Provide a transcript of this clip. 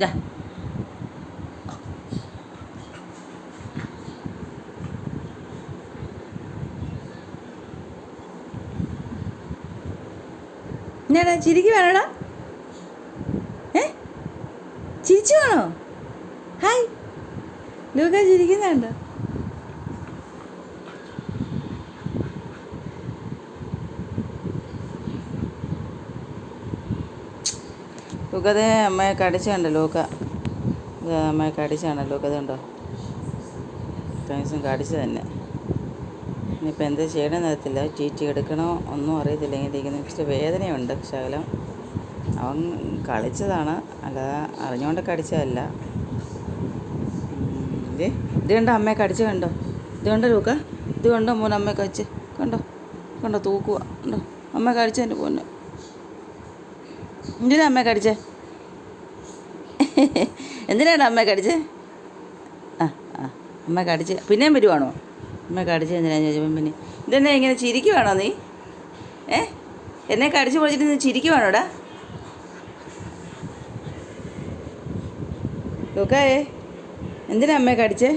ദാ. എന്നാടാ ചിരിക്ക് വേണോടാ? ഏ? ചിരിച്ചു വേണോ? ഹായ്. ലൂക്ക ചിരിക്കുന്നുണ്ടോ. ലൂക്കതേ അമ്മയെ കടിച്ചുണ്ട് ലൂക്ക ഇത് അമ്മയെ കടിച്ചാണ് ലൂക്ക കണ്ടോ കഴിഞ്ഞ കടിച്ചു തന്നെ. ഇനിയിപ്പോൾ എന്ത് ചെയ്യണമെന്ന് അറിയത്തില്ല. ചീറ്റി എടുക്കണോ ഒന്നും അറിയത്തില്ല. ഇങ്ങനെ ഇരിക്കുന്ന. ഇച്ചിരി വേദനയുണ്ട് ശകലം. അവൻ കളിച്ചതാണ്. അല്ലാതെ അറിഞ്ഞുകൊണ്ട് കടിച്ചതല്ല. ഇത് ഇത് കണ്ടോ അമ്മയെ കടിച്ച കണ്ടോ? ഇത് കണ്ടോ ലൂക്ക? ഇത് കണ്ടോ മോൻ അമ്മയെ കടിച്ച്? കണ്ടോ? കണ്ടോ തൂക്കുക കണ്ടോ? അമ്മ കടിച്ചതിന്റെ പൊന്ന്. എന്തിനാ അമ്മയെ കടിച്ചേ? എന്തിനാണ് അമ്മ കടിച്ച്? ആ ആ അമ്മ കടിച്ച് പിന്നെയും വരുവാണോ? അമ്മ കടിച്ച് എന്തിനാന്ന് ചോദിച്ചപ്പം പിന്നെ ഇതെന്നെ ഇങ്ങനെ ചിരിക്കുവാണോ നീ? ഏ? എന്നെ കടിച്ച് പൊളിച്ചിട്ട് നീ ചിരിക്കുവാണോടാ ഓക്കേ എന്തിനാ അമ്മയെ കടിച്ചേ?